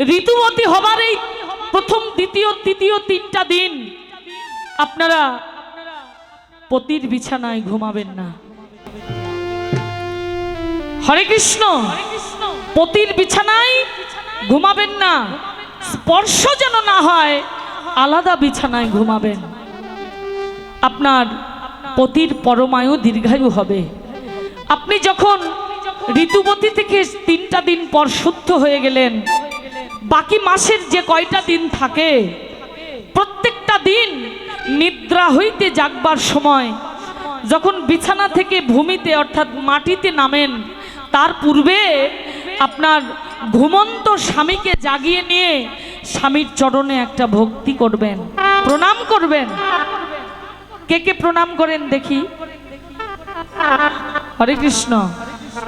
ঋতুমতী হবার এই প্রথম, দ্বিতীয়, তৃতীয় তিনটা দিন আপনারা পতির বিছানায় ঘুমাবেন না। হরে কৃষ্ণ, পতির বিছানায় ঘুমাবেন না। স্পর্শ যেন না হয়, আলাদা বিছানায় ঘুমাবেন। আপনার পতির পরমায়ু দীর্ঘায়ু হবে। আপনি যখন ঋতুবতী থেকে তিনটা দিন পর শুদ্ধ হয়ে গেলেন বাকি মাসের যে কয়টা দিন থাকে, প্রত্যেকটা দিন নিদ্রা হইতে জাগবার সময়, যখন বিছানা থেকে ভূমিতে অর্থাৎ মাটিতে নামেন, তার পূর্বে আপনার ঘুমন্ত স্বামীকে জাগিয়ে নিয়ে স্বামীর চরণে একটা ভক্তি করবেন, প্রণাম করবেন। কে কে প্রণাম করেন দেখি? হরে কৃষ্ণ।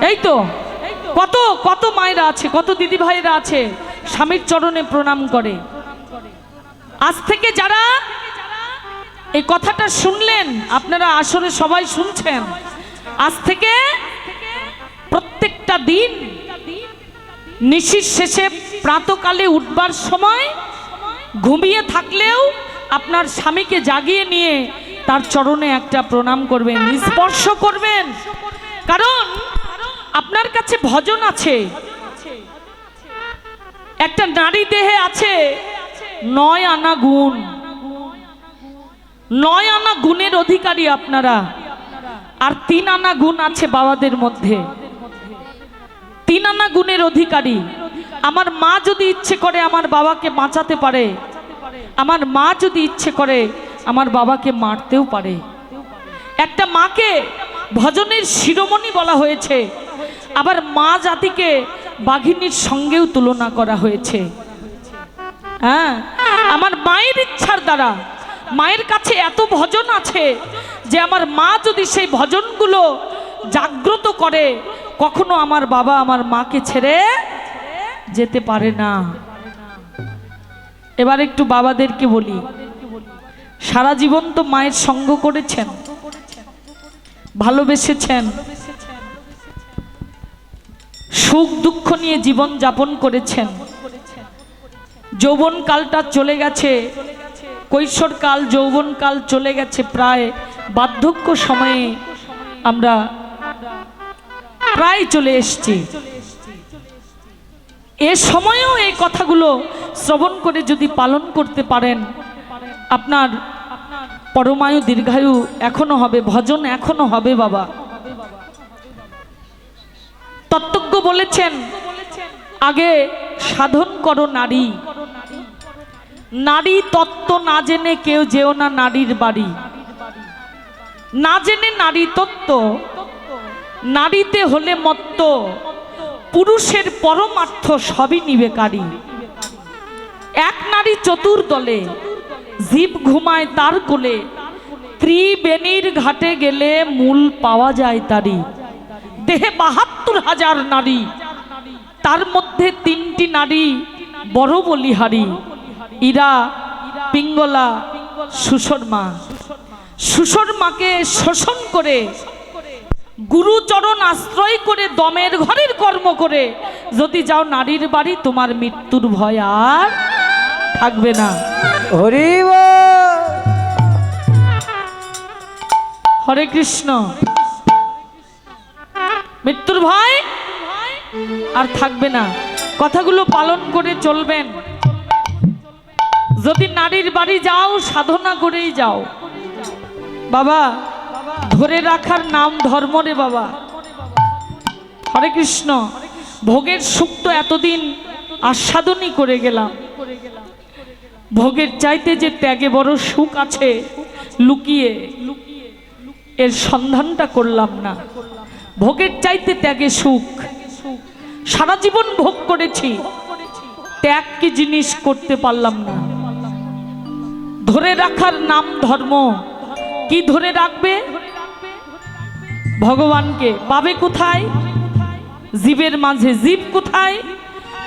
এই তো, কত কত মায়েরা আছে, কত দিদি ভাইরা আছে? স্বামীর চরণে প্রণাম করে। আজ থেকে যারা এই কথাটা শুনলেন, আপনারা আসলে সবাই শুনছেন। আজ থেকে প্রত্যেকটা দিন নিশির শেষে প্রাতকালে উঠবার সময় ঘুমিয়ে থাকলেও আপনার স্বামীকে জাগিয়ে নিয়ে তার চরণে একটা প্রণাম করবেন, স্পর্শ করবেন। কারণ আপনার কাছে ভজন আছে। একটা নারী দেহে আছে নয় আনা গুণ। নয় আনা গুণের অধিকারী আপনারা। আর তিন আনা গুণ আছে বাবাদের মধ্যে। তিন আনা গুণের অধিকারী। আমার মা যদি ইচ্ছে করে আমার বাবাকে বাঁচাতে পারে, আমার মা যদি ইচ্ছে করে আমার বাবাকে মারতেও পারে। একটা মাকে ভজনের শিরোমণি বলা হয়েছে। আবার মা জাতিকে বাঘিনীর সঙ্গেও তুলনা করা হয়েছে। হ্যাঁ আমার মায়ের ইচ্ছার দ্বারা, মায়ের কাছে এত ভজন আছে যে আমার মা যদি সেই ভজনগুলো জাগ্রত করে, কখনো আমার বাবা আমার মাকে ছেড়ে যেতে পারে না। এবার একটু বাবাদেরকে বলি, সারা জীবন তো মায়ের সঙ্গ করেছেন, ভালোবেসেছেন। সুখ দুঃখ নিয়ে জীবন যাপন করেছেন। যৌবনকালটা চলে গেছে। কৈশোরকাল, যৌবনকাল চলে গেছে প্রায় বার্ধক্য সময়ে আমরা প্রায় চলে এসছি। এ সময়েও এই কথাগুলো শ্রবণ করে যদি পালন করতে পারেন, আপনার পরমায়ু দীর্ঘায়ু এখনও হবে, ভজন এখনও হবে বাবা। বলেছেন, আগে সাধন করো নারী। নারী তত্ত্ব না জেনে কেউ যেও না নারীর বাড়ি। না জেনে নারী তত্ত্ব, নারীতে হলে মত্ত, পুরুষের পরমার্থ সবই নিবেকারী। এক নারী চতুর দলে জীব ঘুমায় তার কোলে, ত্রিবেণীর ঘাটে গেলে মূল পাওয়া যায় তারই। দেহে বাহাত্তর হাজার নারী। তার মধ্যে তিনটি নারী বড় বলিহারি। ইরা পিঙ্গলা সুশর্মা। সুশর্মাকে শোষণ করে গুরুচরণ আশ্রয় করে দমের ঘরের কর্ম করে। যদি যাও নারীর বাড়ি তোমার মৃত্যুর ভয় আর থাকবে না। হরি হরে কৃষ্ণ। মৃত্যুর ভয় আর থাকবে না। কথাগুলো পালন করে চলবেন। যদি নারীর বাড়ি যাও, সাধনা করেই যাও। বাবা, ধরে রাখার নাম ধর্ম রে বাবা। হরে কৃষ্ণ, ভোগের সুখ তো এতদিন আস্বাদনই করে গেলাম। ভোগের চাইতে যে ত্যাগে বড় সুখ আছে, লুকিয়ে এর সন্ধানটা করলাম না। ভোগের চাইতে ত্যাগে সুখ। সারা জীবন ভোগ করেছি, ত্যাগ কি জিনিস করতে পারলাম না। ধরে রাখার নাম ধর্ম, কি ধরে রাখবে? ভগবানকে পাবে কোথায়? জীবের মাঝে জীব কোথায়?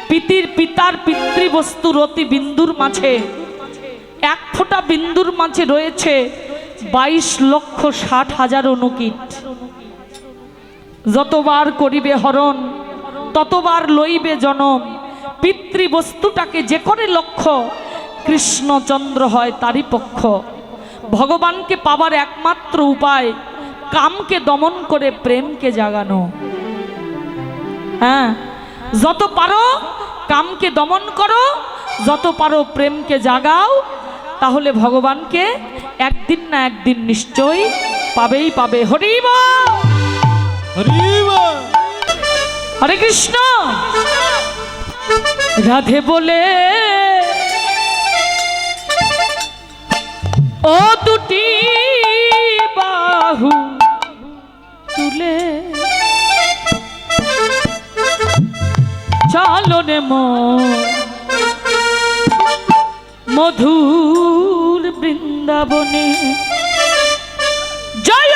পিতির পিতার পিতৃবস্তুর অতি বিন্দুর মাঝে। এক ফোঁটা বিন্দুর মাঝে রয়েছে বাইশ লক্ষ ষাট হাজার অনুকিট যতবার করিবে হরণ, ততবার লইবে জনম। পিতৃবস্তুটাকে যে করে লক্ষ্য, কৃষ্ণচন্দ্র হয় তারই পক্ষ। ভগবানকে পাবার একমাত্র উপায়, কামকে দমন করে প্রেমকে জাগানো। হ্যাঁ যত পারো কামকে দমন করো, যত পারো প্রেমকে জাগাও, তাহলে ভগবানকে একদিন না একদিন নিশ্চয়ই পাবেই পাবে। হরিবা হরে কৃষ্ণ। রাধে বলে। ও দুটি বাহু তুলে। চালনে মধুর বৃন্দাবনে। জয়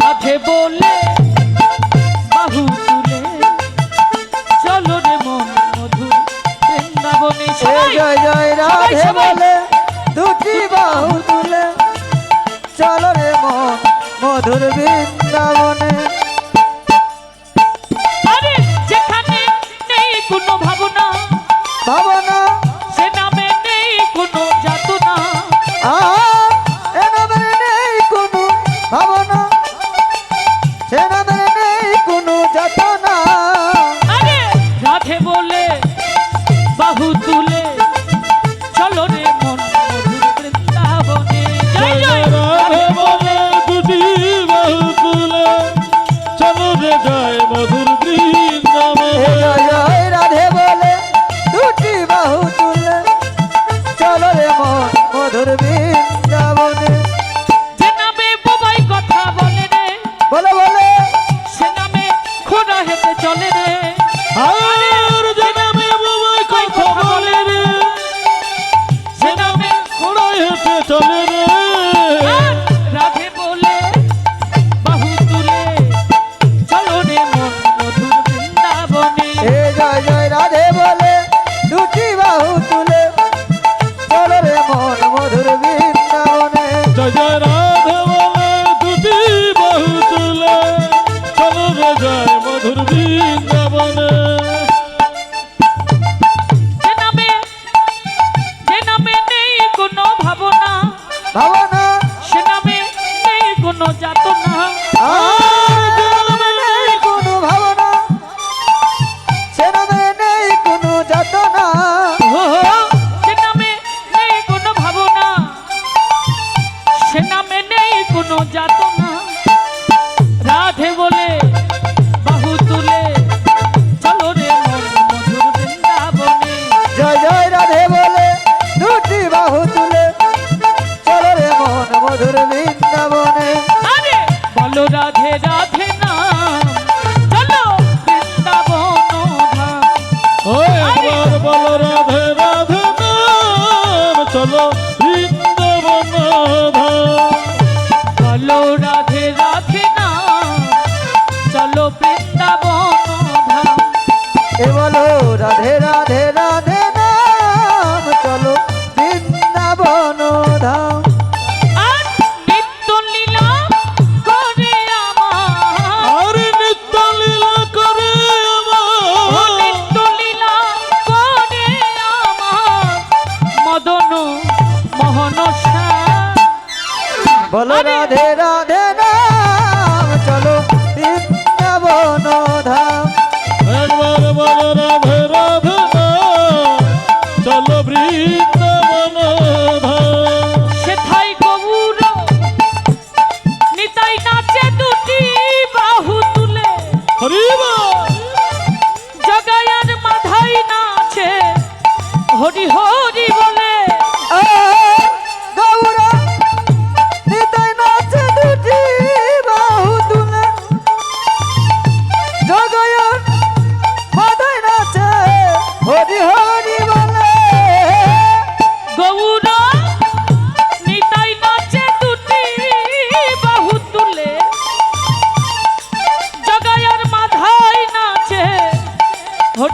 রাধে বলে। সে জয় জয় রাধে বলে দুটি বাহু তুলে। চলো রে মধুর বিন্দু ভাবনা সে কোনো যাতনা। কোনো ভাবনা সে নেই কোনো যাতনা। সে নামে নেই কোনো ভাবনা। সে নামে নেই কোনো যাতনা। রাধে বলে